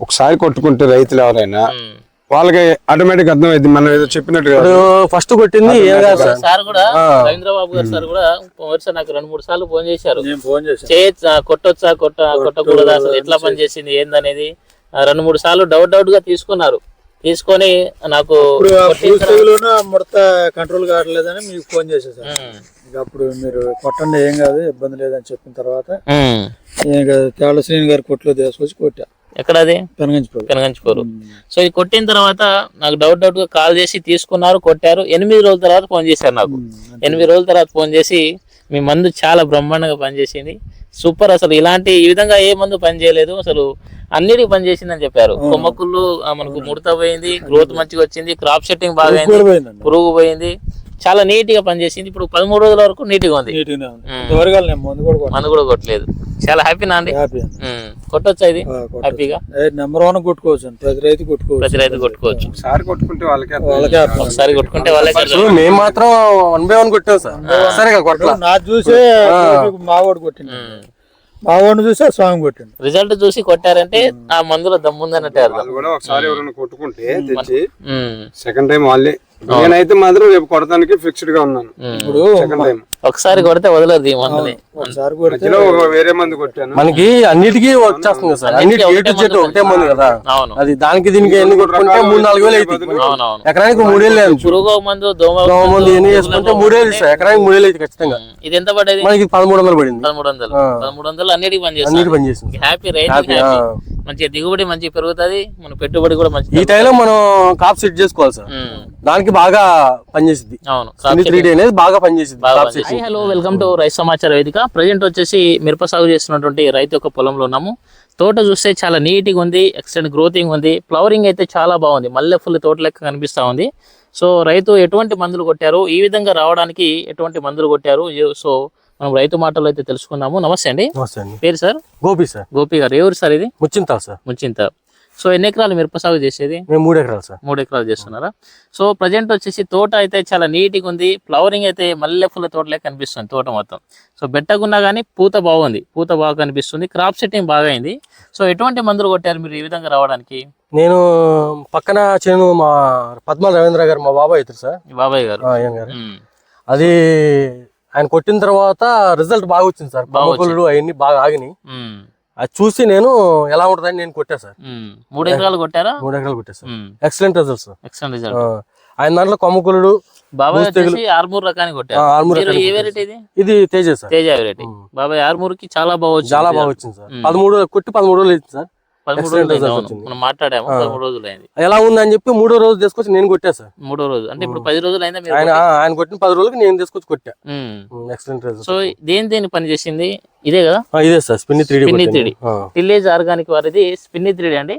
ఒకసారి కొట్టుకుంటే రైతులు ఎవరైనా. వాళ్ళకి ఆటోమేటిక్ అర్థమైంది. మనం ఏదో చెప్పినట్టు కాదు. ఫస్ట్ కొట్టింది సార్. కూడా రవీంద్రబాబు గారు సార్ కూడా వరుస నాకు రెండు మూడు సార్లు ఫోన్ చేశారు. కొట్టొచ్చా కొట్ట కొట్టకూడదా అసలు? ఎట్లా పని చేసింది ఏందనేది? ఆ, రెండు మూడు సార్లు డౌట్ డౌట్గా తీసుకున్నారు. తీసుకొని నాకు ముడత కంట్రోల్ కావట్లేదని మీకు ఫోన్ ఇక అప్పుడు మీరు కొట్టండి ఏం కాదు ఇబ్బంది లేదని చెప్పిన తర్వాత తేళ్ళ శ్రీని గారి కొట్లో తీసుకొచ్చి కొట్టా. ఎక్కడది? పెనగంచిపోయి కనగంచుకోరు సో ఇది కొట్టిన తర్వాత నాకు డౌట్ డౌట్గా కాల్ చేసి తీసుకున్నారు కొట్టారు. ఎనిమిది రోజుల తర్వాత ఫోన్ చేశారు నాకు. ఎనిమిది రోజుల తర్వాత ఫోన్ చేసి మీ మందు చాలా బ్రహ్మాండంగా పనిచేసింది. సూపర్ అసలు ఇలాంటి ఈ విధంగా ఏ మందు పని చేయలేదు అసలు అన్నిటికి పని చేసిందని చెప్పారు కొమ్మకుళ్ళు మనకు ముడత పోయింది గ్రోత్ మంచిగా వచ్చింది క్రాప్ సెట్టింగ్ బాగా పురుగు పోయింది. చాలా నీట్గా పనిచేసింది. ఇప్పుడు పదమూడు రోజుల వరకు నీట్గా ఉంది. మందు కూడా కొట్టలేదు. చాలా హ్యాపీనా అండి. కొట్టొచ్చా ఇది. హ్యాపీగా? నెంబర్ వన్ కొట్టుకోవచ్చు ప్రతి రైతు కొట్టుకోవచ్చు. ప్రతి రైతు కొట్టుకోవచ్చు. ఒకసారి కొట్టుకుంటే వాళ్ళకి. వాళ్ళకే అర్థం. ఒకసారి కొట్టుకుంటే వాళ్ళకి మేము మాత్రం వన్ బై వన్ కొట్టాం సార్. సరే నా చూసే మావాడు కొట్టిండు. ఉమ్. మావాడిని చూసే స్వామి కొట్టిండు. రిజల్ట్ చూసి కొట్టారంటే ఆ మందులో దమ్ముందన్నట్టే అర్థం. వాళ్ళు కూడా ఒకసారి ఎవరైనా కొట్టుకుంటే. సెకండ్ టైం వాళ్ళే నేనైతే మాత్రం రేపు కొడతానికి ఫిక్స్డ్గా ఉన్నాను. ఇప్పుడు సెకండ్ టైం ఒకసారి కొడితే వదలదు ఒకసారి కొడితే వేరే మంది కొట్టాను. మనకి అన్నిటికీ వచ్చేస్తుంది సార్. అన్నిటికీ ఏ టు జెడ్ ఒకటే మంది కదా. అవును. అది దానికి దీనికి ఎన్ని కొట్టుకుంటే మూడు నాలుగు వేలు అవుతుంది ఎకరానికి మూడేళ్ళు లేదు. పురుగు మందు దోమ మందు ఎన్ని వేసుకుంటే మూడేళ్ళు ఇస్తాయి ఎకరానికి మూడేళ్ళు అయితే ఖచ్చితంగా. ఇది ఎంత పడేది మనకి పదమూడు వందలు పడింది. పదమూడు వందలు. పదమూడు వందలు అన్నిటికి పని అన్నిటి చేస్తాం పని చేసింది హ్యాపీ హ్యాపీ హ్యాపీ మంచిగా దిగుబడి మంచిగా పెరుగుతుంది మన పెట్టుబడి కూడా ఈ మంచి టైంలో మనం కాప్ సెట్ చేసుకోవాలి సార్. దానికి బాగా పనిచేసింది అవును త్రీ డే అనేది బాగా పనిచేసింది crop set hi hello welcome to రైతు సమాచార వేదిక ప్రజెంట్ వచ్చేసి మిరప సాగు చేస్తున్నటువంటి రైతు యొక్క పొలంలో ఉన్నాము. తోట చూస్తే చాలా నీట్గా ఉంది ఎక్సలెంట్ గ్రోతింగ్ ఉంది. ఫ్లవరింగ్ అయితే చాలా బాగుంది. మల్లె ఫుల్ తోట లెక్క కనిపిస్తా ఉంది. సో రైతు ఎటువంటి మందులు కొట్టారు? ఈ విధంగా రావడానికి ఎటువంటి మందులు కొట్టారు? సో మనం రైతు మాటలు అయితే తెలుసుకుందాము నమస్తే అండి. నమస్తే అండి. పేరు సార్? గోపి సార్. గోపి గారు. ఎవరు సార్ ఇది? ముచ్చింతా సార్. ముంచింత సో ఎన్ని ఎకరాలు మిరప సాగు చేసేది? మేము మూడు ఎకరాలు సార్. మూడు ఎకరాలు చేస్తున్నారా? సో ప్రజెంట్ వచ్చేసి తోట అయితే చాలా నీట్గా ఉంది. ఫ్లవరింగ్ అయితే మల్లె పూల తోటలే కనిపిస్తుంది తోట మొత్తం. సో బెట్టగున్నా కానీ పూత బాగుంది. పూత బాగా కనిపిస్తుంది. క్రాప్ సెట్టింగ్ బాగా అయింది. సో ఎటువంటి మందులు కొట్టారు మీరు ఈ విధంగా రావడానికి? నేను పక్కన చేను మా పద్మల రవీంద్ర గారు మా బాబాయ్ అవుతారు సార్. బాబాయ్ గారు. అది ఆయన కొట్టిన తర్వాత రిజల్ట్ బాగా వచ్చింది సార్. పమ్మకుళ్ళు అవన్నీ బాగా ఆగినాయి. అది చూసి నేను ఎలా ఉంటుందని నేను కొట్టా సార్. మూడు ఎకరాలు కొట్టారా? మూడు ఎకరాలు కొట్టా sir. Excellent result sir excellent result ఆయన దాంట్లో కొమ్మకులుడు బాబాయ్ ఆర్మూర్ రకానికి కొట్టారు. ఇది? తేజ సార్. తేజ వెరైటీ బాబాయ్ ఆర్మూర్కి చాలా బాగా చాలా బాగా వచ్చింది సార్. పదమూడు కొట్టి పదమూడు రోజులు సార్. పదమూడు రోజులు. మనం మాట్లాడాము పదమూడు రోజులు అయింది ఎలా ఉందని చెప్పి మూడో రోజు తీసుకొచ్చి నేను కొట్టా సార్. మూడో రోజు. అంటే ఇప్పుడు పది రోజులు అయిందా ఆయన ఆయన కొట్టిన పది రోజులకి నేను తీసుకొచ్చి కొట్టా. ఎక్సలెంట్ రిజల్ట్ సో దేని దేని పని చేసింది? ఇదే కదా? ఇదే సార్ స్పిన్ త్రీ స్పిన్ని త్రీడీ విలేజ్ ఆర్గానిక్ వారిది స్పిన్ని త్రీడీ అండి.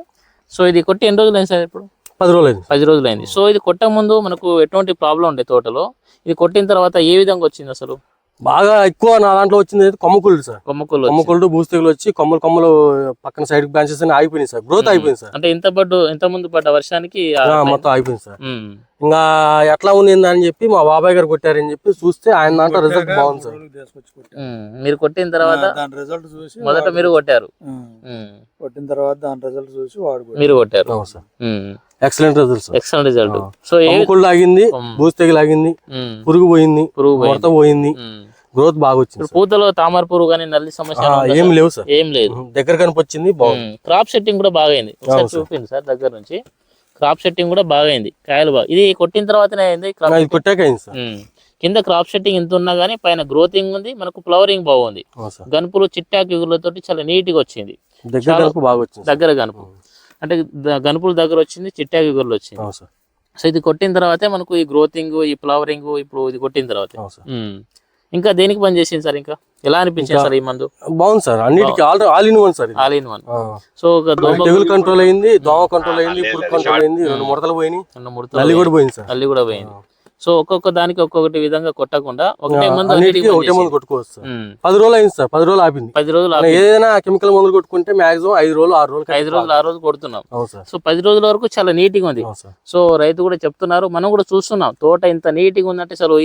సో ఇది కొట్టి ఎన్ని రోజులు అయింది సార్ ఇప్పుడు? పది రోజులు అయింది పది రోజులు అయింది సో ఇది కొట్ట ముందు మనకు ఎటువంటి ప్రాబ్లం ఉండే తోటలో? ఇది కొట్టిన తర్వాత ఏ విధంగా వచ్చింది అసలు? బాగా ఎక్కువ నా దాంట్లో వచ్చింది కొమ్మకుళ్ళు సార్. కొమ్మకులు వచ్చి. కొమ్మకుళ్ళు బూస్తెగులు వచ్చి కొమ్మలు కొమ్మలు పక్కన సైడ్ బ్రాంచెస్ అని ఆగిపోయినాయి సార్. గ్రోత్ అయిపోయింది సార్. అంటే ఇంత పడ్డు ఇంత ముందు పడ్డ వర్షానికి మొత్తం అయిపోయింది సార్. ఇంకా ఎట్లా ఉంది అని చెప్పి మా బాబాయ్ గారు కొట్టారని చెప్పి చూస్తే ఆయన దాంట్లో రిజల్ట్ బాగుంది సార్. మీరు కొట్టిన తర్వాత దాని రిజల్ట్ చూసి మొదట మీరు కొట్టారు. కొట్టిన తర్వాత దాని రిజల్ట్ చూసి వాడు. మీరు కొట్టారు. అవును sir. Excellent result sir. Excellent result so ఏ కొమ్మకుళ్ళు ఆగింది బూస్తెగులు ఆగింది ఉమ్. పురుగు పోయింది పురుగు పోయింది. ముడత పోయింది. గ్రోత్ బాగా వచ్చింది పూతలో తామర పురుగు కానీ నల్లి సమస్య ఏం? లేవు సార్. ఏం లేదు. దగ్గర కనిపించింది క్రాప్ సెట్టింగ్ కూడా బాగా అయింది. చూపింది సార్. దగ్గర నుంచి. క్రాప్ సెట్టింగ్ కూడా బాగా అయింది. కాయలు బాగా ఇది కొట్టిన తర్వాతనే అయింది. కొట్టాక అయింది సార్. కింద క్రాప్ సెట్టింగ్ ఎంత ఉన్నా కానీ పైన గ్రోతింగ్ ఉంది మనకు ఫ్లవరింగ్ బాగుంది. గనుపులు చిట్టాకి చాలా నీట్గా వచ్చింది దగ్గర గనుపు. అంటే గనుపుల దగ్గర వచ్చింది చిట్టాకి వచ్చింది. సో ఇది కొట్టిన తర్వాతే మనకు ఈ గ్రోతింగ్ ఈ ఫ్లవరింగ్ ఇప్పుడు ఇది కొట్టిన తర్వాత. ఇంకా దేనికి పని చేసింది సార్ ఇంకా? ఎలా అనిపించింది సార్ ఈ మందు? బాగుంది సార్. అన్నిటికీ all all in one sir ఇది. All in one. సో ఒక దోమ తెగులు కంట్రోల్ అయింది దోమ కంట్రోల్ అయింది పురుగు కంట్రోల్ అయింది రెండు ముడతలు పోయినాయి. ఉన్న ముడతలు నల్లి కూడా పోయింది సార్. నల్లి కూడా పోయింది. సో ఒక్కొక్క దానికి ఒక్కొక్కటి విధంగా కొట్టకుండా ఒకటే మందు అన్నిటికీ ఒకటే మందు కొట్టుకోవచ్చు. పది రోజులు అయింది సార్ పది రోజులు ఆపింది. పది రోజులు ఏదైనా కెమికల్ మందులు కొట్టుకుంటే మాక్సిమం ఐదు రోజులు ఆరు రోజులు ఐదు రోజులు ఆ రోజు కొడుతున్నాం. సో పది రోజుల వరకు చాలా నీట్గా ఉంది. అవును సార్. సో రైతు కూడా చెప్తున్నారు మనం కూడా చూస్తున్నాం తోట ఇంత నీట్గా ఉందంటే అసలు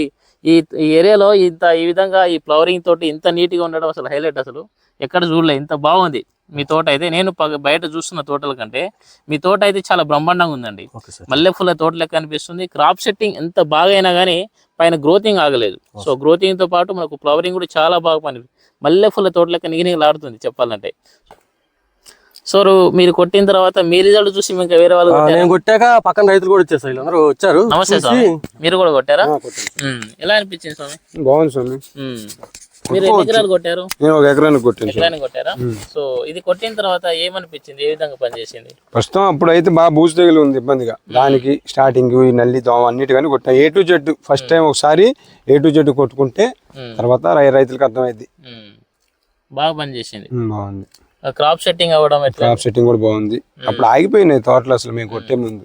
ఈ ఏరియాలో ఇంత ఈ విధంగా ఈ ఫ్లవరింగ్ తోటి ఇంత నీట్గా ఉండడం అసలు హైలైట్ అసలు. ఎక్కడ చూడలే ఇంత బాగుంది. మీ తోట అయితే నేను పగ- బయట చూస్తున్న తోటల కంటే మీ తోట అయితే చాలా బ్రహ్మాండంగా ఉందండి. Okay sir. మల్లెపూల తోట లెక్క అనిపిస్తుంది. క్రాప్ సెట్టింగ్ ఎంత బాగా అయినా కానీ పైన గ్రోతింగ్ ఆగలేదు. సో గ్రోతింగ్తో పాటు మనకు ఫ్లవరింగ్ కూడా చాలా బాగా పని మల్లెపూల తోట లెక్క నిగినిగలాడుతుంది చెప్పాలంటే. సో మీరు కొట్టిన తర్వాత మీ రిజల్ట్ చూసి ఇంకా వేరే వాళ్ళు? నేను కొట్టాక పక్కన రైతులు కూడా వచ్చేసారు వీళ్ళందరూ వచ్చారు. నమస్తే స్వామి. మీరు కూడా కొట్టారా. ఎలా అనిపించింది స్వామి? బాగుంది స్వామి. మీరు ఎన్ని ఎకరాలు కొట్టారు? నేను ఒక ఎకరానికి కొట్టాను ఎకరానికి కొట్టారా? సో ఇది కొట్టిన తర్వాత ఏమనిపించింది? ఏ విధంగా పనిచేసింది? ప్రస్తుతం అప్పుడు అయితే బాగా బూజు తెగులు ఉంది ఇబ్బందిగా. దానికి స్టార్టింగ్ ఈ నల్లి దోమ అన్నిటికని కొట్టాను. A to Z first time ఒకసారి ఏ టు జెడ్ కొట్టుకుంటే. తర్వాత రైతులకు అర్థమైంది. బాగా పనిచేసింది. బాగుంది. క్రాప్ సెట్టింగ్ అవ్వడం క్రాప్ సెట్టింగ్ కూడా బాగుంది. అప్పుడు ఆగిపోయినాయి తోటలు అసలు మేము కొట్టే ముందు.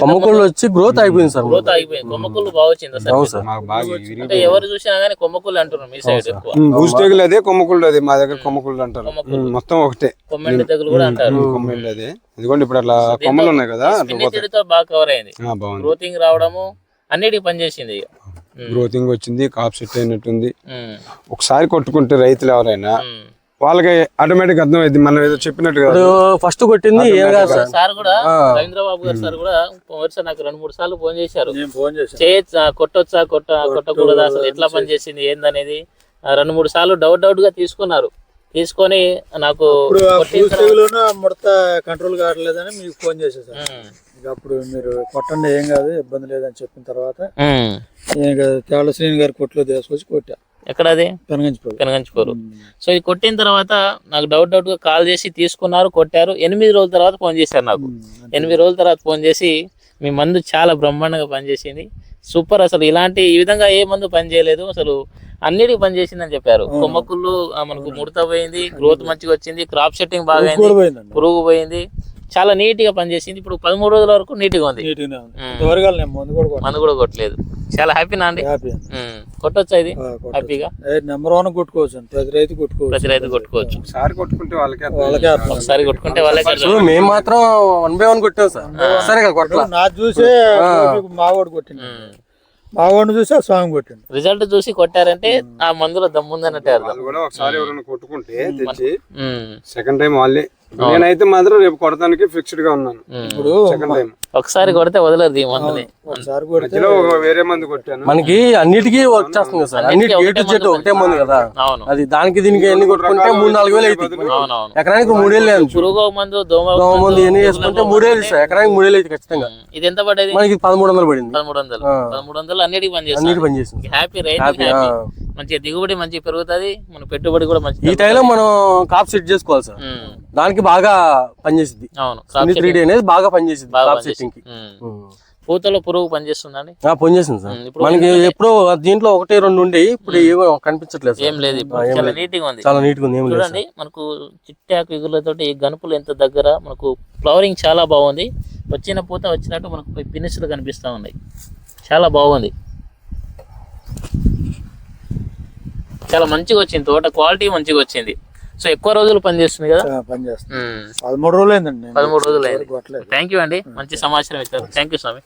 కొమ్మకూళ్ళు వచ్చి గ్రోత్ అయిపోయింది సార్ గ్రోత్ ఆగిపోయింది కొమ్మకుళ్ళు బాగా వచ్చింది సార్ అంటే ఎవరు చూసినా గానీ కొమ్మకుళ్ళు అంటున్నారు మీ సైడ్ బూజు తెగులు అదే కొమ్మకుళ్ళు అదే మా దగ్గర కొమ్మకుళ్ళు అంటారు. మొత్తం ఒకటే. కొమ్మెండి తెగులు కూడా అంటారు. కొమ్మెళ్ళు అదే. ఇదిగోండి ఇప్పుడు అట్లా కొమ్మలు ఉన్నాయి కదా బాగా కవర్ అయింది. ఆ, బాగుంది. గ్రోతింగ్ రావడము అన్నిటికి పనిచేసింది. గ్రోతింగ్ వచ్చింది కాప్ సెట్ అయినట్టుంది. ఒకసారి కొట్టుకుంటే రైతులు ఎవరైనా. వాళ్ళకి ఆటోమేటిక్ అర్థమైంది మనం ఏదో చెప్పినట్టు కదా. ఫస్ట్ కొట్టింది సార్. కూడా రవీంద్రబాబు గారు సార్ కూడా వరుస నాకు రెండు మూడు సార్లు ఫోన్ చేశారు. నేను ఫోన్ చేశాను. చేయొచ్చా కొట్టొచ్చా కొట్ట కొట్టకూడదా అసలు ఎట్లా పనిచేసింది ఏందనేది ఆ, రెండు మూడు సార్లు డౌట్ డౌట్గా తీసుకున్నారు. తీసుకొని నాకు ముడత కంట్రోల్ కావట్లేదని మీకు ఫోన్. ఇక అప్పుడు మీరు కొట్టండి ఏం కాదు ఇబ్బంది లేదని చెప్పిన తర్వాత తేళ్ళ శ్రీని గారి కొట్లో తీసుకొచ్చి కొట్టా. ఎక్కడ అది కనగంచుకోరు సో ఇది కొట్టిన తర్వాత నాకు డౌట్ డౌట్గా కాల్ చేసి తీసుకున్నారు కొట్టారు. ఎనిమిది రోజుల తర్వాత ఫోన్ చేశారు నాకు. ఎనిమిది రోజుల తర్వాత ఫోన్ చేసి మీ మందు చాలా బ్రహ్మాండంగా పనిచేసింది. సూపర్ అసలు ఇలాంటి ఈ విధంగా ఏ మందు పని చేయలేదు అసలు అన్నిటికి పని చేసిందని చెప్పారు కొమ్మకుళ్ళు మనకు ముడత పోయింది గ్రోత్ మంచిగా వచ్చింది క్రాప్ సెట్టింగ్ బాగా పురుగు పోయింది. చాలా నీట్గా పనిచేసింది. ఇప్పుడు పదమూడు రోజుల వరకు నీట్గా ఉంది. మందు కూడా కొట్టలేదు. చాలా హ్యాపీనా అండి. కొట్టొచ్చా ఇది. హ్యాపీగా? నెంబర్ వన్ కొట్టుకోవచ్చు ప్రతి రైతు కొట్టుకోవచ్చు. ప్రతి రైతు కొట్టుకోవచ్చు. ఒకసారి కొట్టుకుంటే వాళ్ళకి. వాళ్ళకే అర్థం. ఒకసారి కొట్టుకుంటే వాళ్ళకి మేము మాత్రం వన్ బై వన్ కొట్టాం సార్. సరే నా చూసే మావాడు కొట్టిండు. ఉమ్. మావాడిని చూసి ఆ స్వామి కొట్టిండు. రిజల్ట్ చూసి కొట్టారంటే ఆ మందులో దమ్ముందన్నట్టే అర్థం. కూడా ఒకసారి ఎవరైనా కొట్టుకుంటే. సెకండ్ టైం వాళ్ళే నేనైతే మాత్రం రేపు కొడతానికి ఫిక్స్డ్గా ఉన్నాను. ఇప్పుడు సెకండ్ టైం ఒకసారి కొడితే వదలరు ఈ మందుని ఒకసారి కొడితే వేరే మంది కొట్టాను. మనకి అన్నిటికీ వర్క్ చేస్తుంది సార్. అన్నిటికీ ఏ టు జెడ్ ఒకటే మంది కదా. అవును. అది దానికి దీనికి ఎన్ని కొట్టుకుంటే మూడు నాలుగు వేలు అవునవును. ఎకరానికి మూడేళ్ళు లేదు పురుగు మందు దోమ మంది ఎన్ని వేసుకుంటే మూడేళ్ళు ఇస్తాయి ఎకరానికి మూడేళ్ళు అయితే ఖచ్చితంగా. ఇది ఎంత పడేది మనకి పదమూడు వందలు పడింది. పదమూడు వందలు. పదమూడు వందలు అన్నిటికి పని అన్నిటి చేస్తాం పని హ్యాపీ రైతు మంచిగా దిగుబడి మంచిగా పెరుగుతుంది. మన పెట్టుబడి కూడా ఈ మంచి టైంలో మనం కాప్ సెట్ చేసుకోవాలి సార్. దానికి బాగా పనిచేసింది అవును త్రీ డి అనేది బాగా పనిచేసింది పనిచేసింది. సెట్టింగ్కి. పూతలో పురుగు పనిచేస్తుందండి? ఆ, పనిచేసింది సార్. మనకి ఎప్పుడో దీంట్లో ఒకటి రెండు ఉండి ఇప్పుడు ఏమో కనిపించట్లేదు. ఏం లేదు చాలా నీట్గా ఉంది. చాలా నీట్గా ఉంది చూడండి మనకు చిట్టాకు ఇగులతోటి ఈ గనుపులు ఎంత దగ్గర మనకు ఫ్లవరింగ్ చాలా బాగుంది. వచ్చిన పూత వచ్చినట్టు మనకు పినిసులు కనిపిస్తూ ఉన్నాయి. చాలా బాగుంది. చాలా మంచిగా వచ్చింది తోట క్వాలిటీ మంచిగా వచ్చింది. సో ఎక్కువ రోజులు పనిచేస్తుంది కదా? ఆ, పని చేస్తాను ఉమ్. పదమూడు రోజులు అయిందండి పదమూడు రోజులు అయింది. థ్యాంక్ యూ అండి. మంచి సమాచారం ఇచ్చారు. Thank you Swamy.